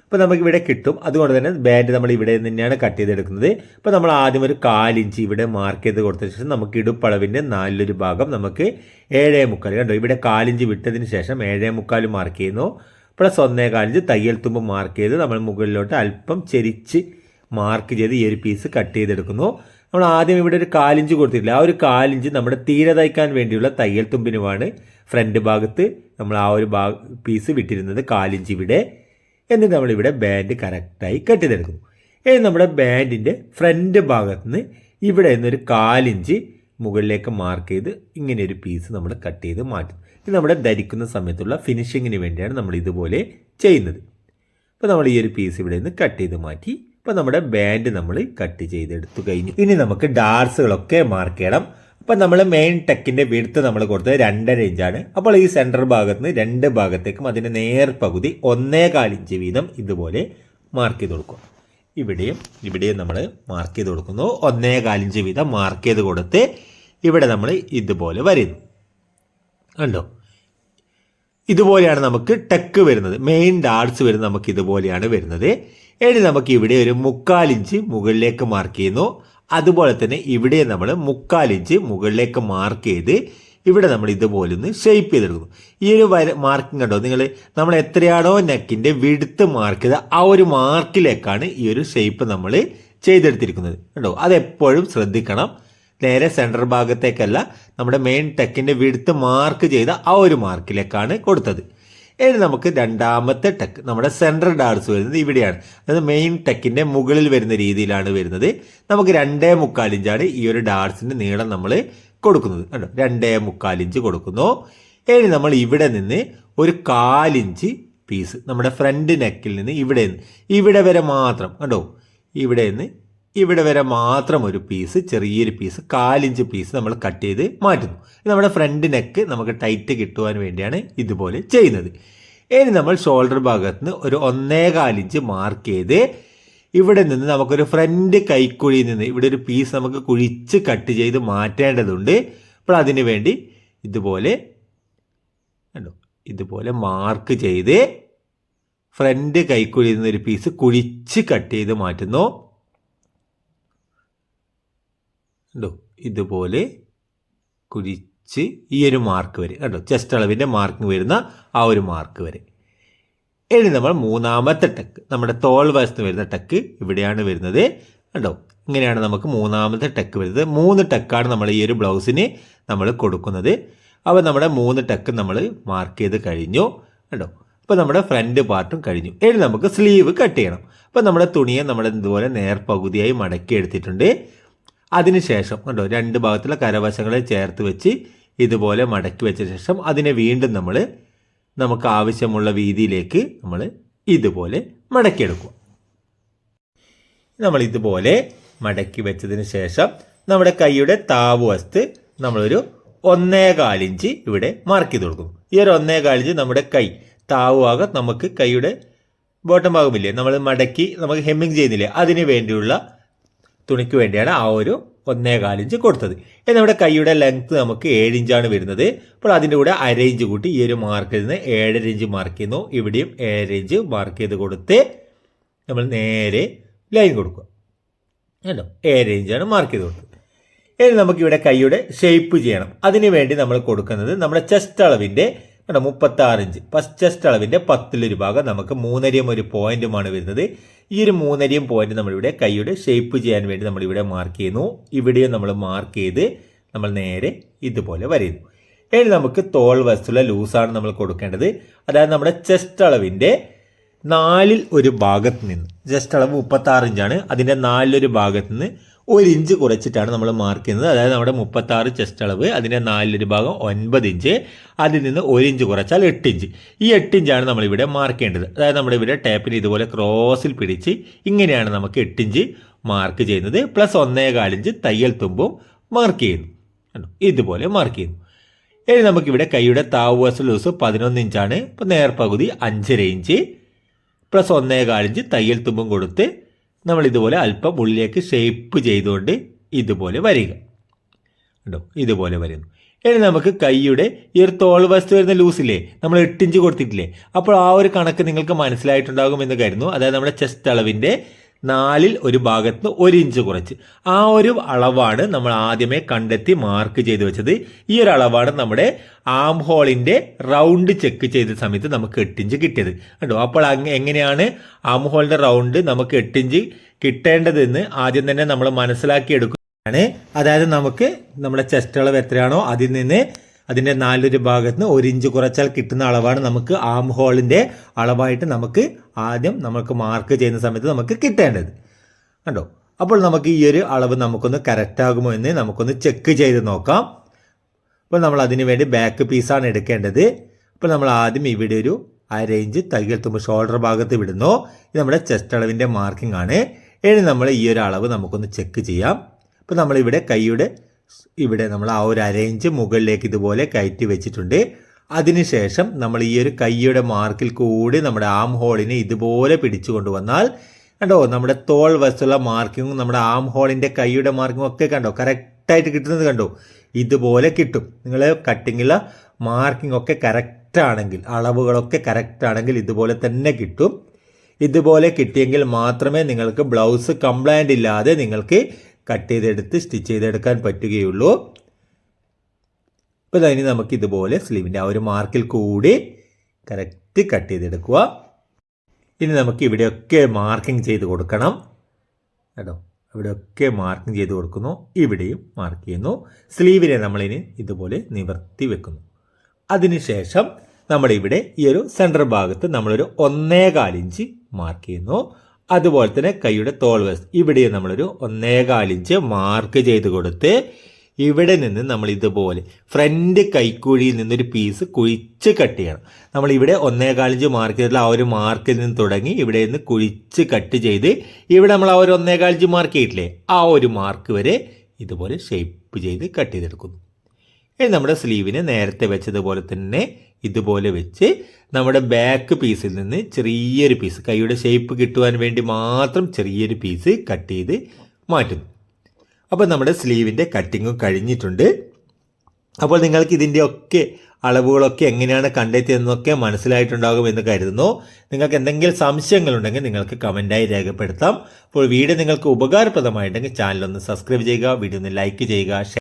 അപ്പോൾ നമുക്കിവിടെ കിട്ടും. അതുകൊണ്ട് തന്നെ ബാൻഡ് നമ്മൾ ഇവിടെ നിന്ന് തന്നെയാണ് കട്ട് ചെയ്തെടുക്കുന്നത്. അപ്പോൾ നമ്മൾ ആദ്യം ഒരു കാലിഞ്ച് ഇവിടെ മാർക്ക് ചെയ്ത് കൊടുത്ത ശേഷം നമുക്ക് ഇടുപ്പളവിന്റെ നാലിലൊരു ഭാഗം നമുക്ക് ഏഴേ മുക്കാൽ കണ്ടോ? ഇവിടെ കാലിഞ്ച് വിട്ടതിന് ശേഷം ഏഴേ മുക്കാൽ മാർക്ക് ചെയ്യുന്നു. പ്ലസ് ഒന്നേ കാലിഞ്ച് തയ്യൽ തുമ്പ് മാർക്ക് ചെയ്ത് നമ്മൾ മുകളിലോട്ട് അല്പം ചെരിച്ച് മാർക്ക് ചെയ്ത് ഈ ഒരു പീസ് കട്ട് ചെയ്തെടുക്കുന്നു. നമ്മൾ ആദ്യം ഇവിടെ ഒരു കാലിഞ്ച് കൊടുത്തിട്ടില്ല. ആ ഒരു കാലിഞ്ച് നമ്മുടെ തീരെ തയ്ക്കാൻ വേണ്ടിയുള്ള തയ്യൽ തുമ്പിനുമാണ് ഫ്രണ്ട് ഭാഗത്ത് നമ്മൾ ആ ഒരു ഭാഗ പീസ് വിട്ടിരുന്നത് കാലിഞ്ച് ഇവിടെ. എന്നിട്ട് നമ്മളിവിടെ ബാൻഡ് കറക്റ്റായി കട്ട് ചെയ്തെടുക്കുന്നു ഇനി നമ്മുടെ ബാൻഡിന്റെ ഫ്രണ്ട് ഭാഗത്ത് നിന്ന് ഇവിടെ നിന്നൊരു കാലിഞ്ച് മുകളിലേക്ക് മാർക്ക് ചെയ്ത് ഇങ്ങനെ ഒരു പീസ് നമ്മൾ കട്ട് ചെയ്ത് മാറ്റും ഇത് നമ്മുടെ ധരിക്കുന്ന സമയത്തുള്ള ഫിനിഷിങ്ങിന് വേണ്ടിയാണ് നമ്മൾ ഇതുപോലെ ചെയ്യുന്നത്. അപ്പോൾ നമ്മൾ ഈ ഒരു പീസ് ഇവിടെ നിന്ന് കട്ട് ചെയ്ത് മാറ്റി അപ്പോൾ നമ്മുടെ ബാൻഡ് നമ്മൾ കട്ട് ചെയ്തെടുത്തു കഴിഞ്ഞു. ഇനി നമുക്ക് ഡാർസുകളൊക്കെ മാർക്ക് ചെയ്യണം. അപ്പോൾ നമ്മൾ മെയിൻ ടെക്കിന്റെ വിടുത്ത് നമ്മൾ കൊടുത്തത് രണ്ടര ഇഞ്ചാണ് അപ്പോൾ ഈ സെന്റർ ഭാഗത്ത് നിന്ന് രണ്ട് ഭാഗത്തേക്കും അതിന്റെ നേർ പകുതി ഒന്നേ ഇഞ്ച് വീതം ഇതുപോലെ മാർക്ക് ചെയ്ത് കൊടുക്കും. ഇവിടെയും ഇവിടെയും നമ്മൾ മാർക്ക് ചെയ്ത് കൊടുക്കുന്നു. ഒന്നേ കാലിഞ്ച് വീതം മാർക്ക് ചെയ്ത് കൊടുത്ത് ഇവിടെ നമ്മൾ ഇതുപോലെ വരുന്നു. കണ്ടോ? ഇതുപോലെയാണ് നമുക്ക് ടെക്ക് വരുന്നത്. മെയിൻ ഡാർട്സ് വരുന്നത് നമുക്ക് ഇതുപോലെയാണ് വരുന്നത്. ഇനി നമുക്ക് ഇവിടെ ഒരു മുക്കാലിഞ്ച് മുകളിലേക്ക് മാർക്ക് ചെയ്യുന്നു. അതുപോലെ തന്നെ ഇവിടെ നമ്മൾ മുക്കാലിഞ്ച് മുകളിലേക്ക് മാർക്ക് ചെയ്ത് ഇവിടെ നമ്മൾ ഇതുപോലെ ഒന്ന് ഷേപ്പ് ചെയ്തെടുക്കുന്നു. ഈ ഒരു വര മാർക്കിംഗ് കണ്ടോ? നിങ്ങൾ നമ്മൾ എത്രയാണോ നെക്കിന്റെ വിടുത്ത് മാർക്ക് ചെയ്ത ആ ഒരു മാർക്കിലേക്കാണ് ഈ ഒരു ഷേപ്പ് നമ്മൾ ചെയ്തെടുത്തിരിക്കുന്നത്. കണ്ടോ? അതെപ്പോഴും ശ്രദ്ധിക്കണം. നേരെ സെന്റർ ഭാഗത്തേക്കല്ല നമ്മുടെ മെയിൻ ടെക്കിന്റെ വിടുത്ത് മാർക്ക് ചെയ്ത ആ ഒരു മാർക്കിലേക്കാണ് കൊടുത്തത്. ഇനി നമുക്ക് രണ്ടാമത്തെ ടെക്ക് നമ്മുടെ സെൻട്രൽ ഡാർസ് വരുന്നത് ഇവിടെയാണ്. അതായത് മെയിൻ ടെക്കിന്റെ മുകളിൽ വരുന്ന രീതിയിലാണ് വരുന്നത്. നമുക്ക് രണ്ടേ മുക്കാലിഞ്ചാണ് ഈ ഒരു ഡാർസിന്റെ നീളം നമ്മൾ കൊടുക്കുന്നത്. കണ്ടോ? രണ്ടേ മുക്കാലിഞ്ച് കൊടുക്കുന്നു. ഇനി നമ്മൾ ഇവിടെ നിന്ന് ഒരു കാലിഞ്ച് പീസ് നമ്മുടെ ഫ്രണ്ട് നെക്കിൽ നിന്ന് ഇവിടെ നിന്ന് ഇവിടെ വരെ മാത്രം കണ്ടോ? ഇവിടെ നിന്ന് ഇവിടെ വരെ മാത്രം ഒരു പീസ് ചെറിയൊരു പീസ് കാലിഞ്ച് പീസ് നമ്മൾ കട്ട് ചെയ്ത് മാറ്റുന്നു. നമ്മുടെ ഫ്രണ്ട് നെക്ക് നമുക്ക് ടൈറ്റ് കിട്ടുവാൻ വേണ്ടിയാണ് ഇതുപോലെ ചെയ്യുന്നത്. ഇനി നമ്മൾ ഷോൾഡർ ഭാഗത്ത് നിന്ന് ഒരു ഒന്നേ കാലിഞ്ച് മാർക്ക് ചെയ്ത് ഇവിടെ നിന്ന് നമുക്കൊരു ഫ്രണ്ട് കൈക്കുഴിയിൽ നിന്ന് ഇവിടെ ഒരു പീസ് നമുക്ക് കുഴിച്ച് കട്ട് ചെയ്ത് മാറ്റേണ്ടതുണ്ട്. അപ്പോൾ അതിന് വേണ്ടി ഇതുപോലെ കണ്ടോ? ഇതുപോലെ മാർക്ക് ചെയ്ത് ഫ്രണ്ട് കൈക്കുഴിയിൽ നിന്ന് ഒരു പീസ് കുഴിച്ച് കട്ട് ചെയ്ത് മാറ്റുന്നു. കണ്ടോ? ഇതുപോലെ കുരിച്ച് ഈ ഒരു മാർക്ക് വരെ. കണ്ടോ? ചെസ്റ്റ് അളവിന്റെ മാർക്ക് വരുന്ന ആ ഒരു മാർക്ക് വരെ. ഇനി നമ്മൾ മൂന്നാമത്തെ ടക്ക് നമ്മുടെ തോൾ വശത്ത് വരുന്ന ടക്ക് ഇവിടെയാണ് വരുന്നത്. കണ്ടോ? ഇങ്ങനെയാണ് നമുക്ക് മൂന്നാമത്തെ ടക്ക് വരുന്നത്. മൂന്ന് ടെക്കാണ് നമ്മൾ ഈ ഒരു ബ്ലൗസിന് നമ്മൾ കൊടുക്കുന്നത്. അപ്പോൾ നമ്മുടെ മൂന്ന് ടക്ക് നമ്മൾ മാർക്ക് ചെയ്ത് കഴിഞ്ഞു. കണ്ടോ? അപ്പോൾ നമ്മുടെ ഫ്രണ്ട് പാർട്ടും കഴിഞ്ഞു. ഇനി നമുക്ക് സ്ലീവ് കട്ട് ചെയ്യണം. അപ്പോൾ നമ്മുടെ തുണിയെ നമ്മൾ ഇതുപോലെ നേർപകുതിയായി മടക്കി എടുത്തിട്ടുണ്ട്. അതിനുശേഷം കണ്ടോ രണ്ട് ഭാഗത്തുള്ള കരവശങ്ങളെ ചേർത്ത് വെച്ച് ഇതുപോലെ മടക്കി വെച്ച ശേഷം അതിനെ വീണ്ടും നമ്മൾ നമുക്ക് ആവശ്യമുള്ള വീതിയിലേക്ക് നമ്മൾ ഇതുപോലെ മടക്കിയെടുക്കുക നമ്മൾ ഇതുപോലെ മടക്കി വെച്ചതിന് ശേഷം നമ്മുടെ കൈയുടെ താവ് വസ്തു നമ്മളൊരു ഒന്നേ കാലിഞ്ച് ഇവിടെ മാർക്ക് ചെയ്ത് കൊടുക്കും. ഈ ഒരു ഒന്നേ കാലിഞ്ച് നമ്മുടെ കൈ താവ് ഭാഗം നമുക്ക് കൈയുടെ ബോട്ടം ഭാഗമില്ലേ നമ്മൾ മടക്കി നമുക്ക് ഹെമ്മിങ് ചെയ്യുന്നില്ലേ അതിന് വേണ്ടിയുള്ള തുണിക്ക് വേണ്ടിയാണ് ആ ഒരു ഒന്നേ കാലിഞ്ച് കൊടുത്തത്. എന്നാൽ നമ്മുടെ കൈയുടെ ലെങ്ത്ത് നമുക്ക് ഏഴ് ഇഞ്ചാണ് വരുന്നത്. അപ്പോൾ അതിന്റെ കൂടെ അര ഇഞ്ച് കൂട്ടി ഈ ഒരു മാർക്കിൽ നിന്ന് ഏഴര ഇഞ്ച് മാർക്ക് ചെയ്യുന്നു. ഇവിടെയും ഏഴര ഇഞ്ച് മാർക്ക് ചെയ്ത് കൊടുത്ത് നമ്മൾ നേരെ ലൈൻ കൊടുക്കുക. കേട്ടോ ഏഴര ഇഞ്ചാണ് മാർക്ക് ചെയ്ത് കൊടുത്തത്. ഇനി നമുക്കിവിടെ കൈയുടെ ഷേപ്പ് ചെയ്യണം. അതിനു വേണ്ടി നമ്മൾ കൊടുക്കുന്നത് നമ്മുടെ ചെസ്റ്റ് അളവിന്റെ കേട്ടോ മുപ്പത്താറ് ഇഞ്ച്. ഫസ്റ്റ് ചെസ്റ്റ് അളവിന്റെ പത്തിലൊരു ഭാഗം നമുക്ക് മൂന്നരയും ഒരു പോയിന്റുമാണ് വരുന്നത്. ഈ ഒരു മൂന്നരയും പോയിന്റ് നമ്മളിവിടെ കൈയുടെ ഷേപ്പ് ചെയ്യാൻ വേണ്ടി നമ്മളിവിടെ മാർക്ക് ചെയ്യുന്നു. ഇവിടെയും നമ്മൾ മാർക്ക് ചെയ്ത് നമ്മൾ നേരെ ഇതുപോലെ വരയുന്നു. ഇനി നമുക്ക് തോൾ വസ്തുള്ള ലൂസാണ് നമ്മൾ കൊടുക്കേണ്ടത്. അതായത് നമ്മുടെ ചെസ്റ്റ് അളവിന്റെ നാലിൽ ഒരു ഭാഗത്ത് നിന്ന് ജസ്റ്റ് അളവ് മുപ്പത്താറ് ഇഞ്ചാണ് അതിന്റെ നാലിലൊരു ഭാഗത്ത് നിന്ന് ഒരു ഇഞ്ച് കുറച്ചിട്ടാണ് നമ്മൾ മാർക്ക് ചെയ്യുന്നത്. അതായത് നമ്മുടെ മുപ്പത്താറ് ചെസ്റ്റ് അളവ് അതിന്റെ നാലിലൊരു ഭാഗം ഒൻപത് ഇഞ്ച് അതിൽ നിന്ന് ഒരു ഇഞ്ച് കുറച്ചാൽ എട്ട് ഇഞ്ച് ഈ എട്ട് ഇഞ്ചാണ് നമ്മളിവിടെ മാർക്ക് ചെയ്യേണ്ടത്. അതായത് നമ്മുടെ ഇവിടെ ടേപ്പിന് ഇതുപോലെ ക്രോസിൽ പിടിച്ച് ഇങ്ങനെയാണ് നമുക്ക് എട്ട് ഇഞ്ച് മാർക്ക് ചെയ്യുന്നത്. പ്ലസ് ഒന്നേ കാലിഞ്ച് തയ്യൽ തുമ്പും മാർക്ക് ചെയ്യുന്നു. ഇതുപോലെ മാർക്ക് ചെയ്യുന്നു. ഇനി നമുക്കിവിടെ കൈയുടെ താവുവസ് ലൂസ് പതിനൊന്ന് ഇഞ്ചാണ് ഇപ്പോൾ നേർപകുതി അഞ്ചര ഇഞ്ച് പ്ലസ് ഒന്നേ കാലിഞ്ച് തയ്യൽ തുമ്പും കൊടുത്ത് നമ്മൾ ഇതുപോലെ അല്പം ഉള്ളിലേക്ക് ഷേപ്പ് ചെയ്തുകൊണ്ട് ഇതുപോലെ വരിക. ഉണ്ടോ ഇതുപോലെ വരുന്നു. ഇനി നമുക്ക് കൈയുടെ ഈ ഒരു തോൾ വസ്തു വരുന്ന ലൂസില്ലേ നമ്മൾ എട്ടിഞ്ച് കൊടുത്തിട്ടില്ലേ? അപ്പോൾ ആ ഒരു കണക്ക് നിങ്ങൾക്ക് മനസ്സിലായിട്ടുണ്ടാകും എന്ന് കരുതുന്നു. അതായത് നമ്മുടെ ചെസ്റ്റ് അളവിന്റെ നാലിൽ ഒരു ഭാഗത്ത് ഒരു ഇഞ്ച് കുറച്ച്. ആ ഒരു അളവാണ് നമ്മൾ ആദ്യമേ കണ്ടെത്തി മാർക്ക് ചെയ്ത് വെച്ചത്. ഈ ഒരു അളവാണ് നമ്മുടെ ആം ഹോളിന്റെ റൗണ്ട് ചെക്ക് ചെയ്ത സമയത്ത് നമുക്ക് എട്ടിഞ്ച് കിട്ടിയത്. കണ്ടോ? അപ്പോൾ എങ്ങനെയാണ് ആം ഹോളിന്റെ റൗണ്ട് നമുക്ക് എട്ടിഞ്ച് കിട്ടേണ്ടതെന്ന് ആദ്യം തന്നെ നമ്മൾ മനസ്സിലാക്കി എടുക്കുകയാണ് അതായത് നമുക്ക് നമ്മുടെ ചെസ്റ്റ് അളവ് എത്രയാണോ അതിൽ നിന്ന് അതിന്റെ നാലൊരു ഭാഗത്ത് നിന്ന് ഒരു ഇഞ്ച് കുറച്ചാൽ കിട്ടുന്ന അളവാണ് നമുക്ക് ആം ഹോളിന്റെ അളവായിട്ട് നമുക്ക് ആദ്യം നമുക്ക് മാർക്ക് ചെയ്യുന്ന സമയത്ത് നമുക്ക് കിട്ടേണ്ടത്. കണ്ടോ? അപ്പോൾ നമുക്ക് ഈ ഒരു അളവ് നമുക്കൊന്ന് കറക്റ്റ് ആകുമോ എന്ന് നമുക്കൊന്ന് ചെക്ക് ചെയ്ത് നോക്കാം. അപ്പോൾ നമ്മൾ അതിന് വേണ്ടി ബാക്ക് പീസാണ് എടുക്കേണ്ടത്. അപ്പോൾ നമ്മൾ ആദ്യം ഇവിടെ ഒരു അരയിഞ്ച് തയ്യൽ തുമ്പ് ഷോൾഡർ ഭാഗത്ത് വിടുന്നു ഇത് നമ്മുടെ ചെസ്റ്റ് അളവിന്റെ മാർക്കിംഗ് ആണ്. ഇനി നമ്മൾ ഈ ഒരു അളവ് നമുക്കൊന്ന് ചെക്ക് ചെയ്യാം. അപ്പോൾ നമ്മളിവിടെ കൈയുടെ ഇവിടെ നമ്മൾ ആ ഒരു അരയിഞ്ച് മുകളിലേക്ക് ഇതുപോലെ കയറ്റി വെച്ചിട്ടുണ്ട്. അതിനുശേഷം നമ്മൾ ഈ ഒരു കൈയുടെ മാർക്കിൽ കൂടി നമ്മുടെ ആം ഹോളിനെ ഇതുപോലെ പിടിച്ചു കൊണ്ടുവന്നാൽ കണ്ടോ? നമ്മുടെ തോൾ വശത്തുള്ള മാർക്കിങ്ങും നമ്മുടെ ആം ഹോളിന്റെ കൈയുടെ മാർക്കിങ്ങും ഒക്കെ കണ്ടോ? കറക്റ്റായിട്ട് കിട്ടുന്നത് കണ്ടോ? ഇതുപോലെ കിട്ടും. നിങ്ങൾ കട്ടിങ്ങിലെ മാർക്കിംഗ് ഒക്കെ കറക്റ്റ് ആണെങ്കിൽ അളവുകളൊക്കെ കറക്റ്റ് ആണെങ്കിൽ ഇതുപോലെ തന്നെ കിട്ടും. ഇതുപോലെ കിട്ടിയെങ്കിൽ മാത്രമേ നിങ്ങൾക്ക് ബ്ലൗസ് കംപ്ലൈന്റ് ഇല്ലാതെ നിങ്ങൾക്ക് കട്ട് ചെയ്തെടുത്ത് സ്റ്റിച്ച് ചെയ്തെടുക്കാൻ പറ്റുകയുള്ളൂ. അപ്പോൾ ഇനി നമുക്ക് ഇതുപോലെ സ്ലീവിന്റെ ആ ഒരു മാർക്കിൽ കൂടി കറക്റ്റ് കട്ട് ചെയ്തെടുക്കുക. ഇനി നമുക്ക് ഇവിടെയൊക്കെ മാർക്കിംഗ് ചെയ്ത് കൊടുക്കണം. കേട്ടോ ഇവിടെയൊക്കെ മാർക്കിംഗ് ചെയ്ത് കൊടുക്കുന്നു. ഇവിടെയും മാർക്ക് ചെയ്യുന്നു. സ്ലീവിനെ നമ്മളിനി ഇതുപോലെ നിവർത്തി വെക്കുന്നു. അതിനുശേഷം നമ്മളിവിടെ ഈ ഒരു സെന്റർ ഭാഗത്ത് നമ്മളൊരു ഒന്നേകാലിഞ്ച് മാർക്ക് ചെയ്യുന്നു. അതുപോലെ തന്നെ കൈയുടെ തോൾ വശം ഇവിടെ നമ്മളൊരു ഒന്നേകാലിഞ്ച് മാർക്ക് ചെയ്ത് കൊടുത്ത് ഇവിടെ നിന്ന് നമ്മൾ ഇതുപോലെ ഫ്രണ്ട് കൈക്കുഴിയിൽ നിന്നൊരു പീസ് കുഴിച്ച് കട്ട് ചെയ്യണം. നമ്മൾ ഇവിടെ ഒന്നേകാലിഞ്ച് മാർക്ക് ചെയ്തിട്ടുള്ള ആ ഒരു മാർക്കിൽ നിന്ന് തുടങ്ങി ഇവിടെ നിന്ന് കുഴിച്ച് കട്ട് ചെയ്ത് ഇവിടെ നമ്മൾ ആ ഒരു ഒന്നേകാലിഞ്ച് മാർക്ക് ചെയ്തിട്ടില്ലേ? ആ ഒരു മാർക്ക് വരെ ഇതുപോലെ ഷേപ്പ് ചെയ്ത് കട്ട് ചെയ്തെടുക്കുന്നു. ഇനി നമ്മുടെ സ്ലീവിനെ നേരത്തെ വെച്ചതുപോലെ തന്നെ ഇതുപോലെ വെച്ച് നമ്മുടെ ബാക്ക് പീസിൽ നിന്ന് ചെറിയൊരു പീസ് കൈയുടെ ഷേപ്പ് കിട്ടുവാൻ വേണ്ടി മാത്രം ചെറിയൊരു പീസ് കട്ട് ചെയ്ത് മാറ്റുന്നു. അപ്പോൾ നമ്മുടെ സ്ലീവിന്റെ കട്ടിങ്ങും കഴിഞ്ഞിട്ടുണ്ട്. അപ്പോൾ നിങ്ങൾക്ക് ഇതിന്റെ ഒക്കെ അളവുകളൊക്കെ എങ്ങനെയാണ് കണ്ടെത്തിയതെന്നൊക്കെ മനസ്സിലായിട്ടുണ്ടാകും എന്ന് കരുതുന്നു. നിങ്ങൾക്ക് എന്തെങ്കിലും സംശയങ്ങളുണ്ടെങ്കിൽ നിങ്ങൾക്ക് കമന്റായി രേഖപ്പെടുത്താം. അപ്പോൾ വീഡിയോ നിങ്ങൾക്ക് ഉപകാരപ്രദമായിട്ടുണ്ടെങ്കിൽ ചാനലൊന്ന് സബ്സ്ക്രൈബ് ചെയ്യുക വീഡിയോ ഒന്ന് ലൈക്ക് ചെയ്യുക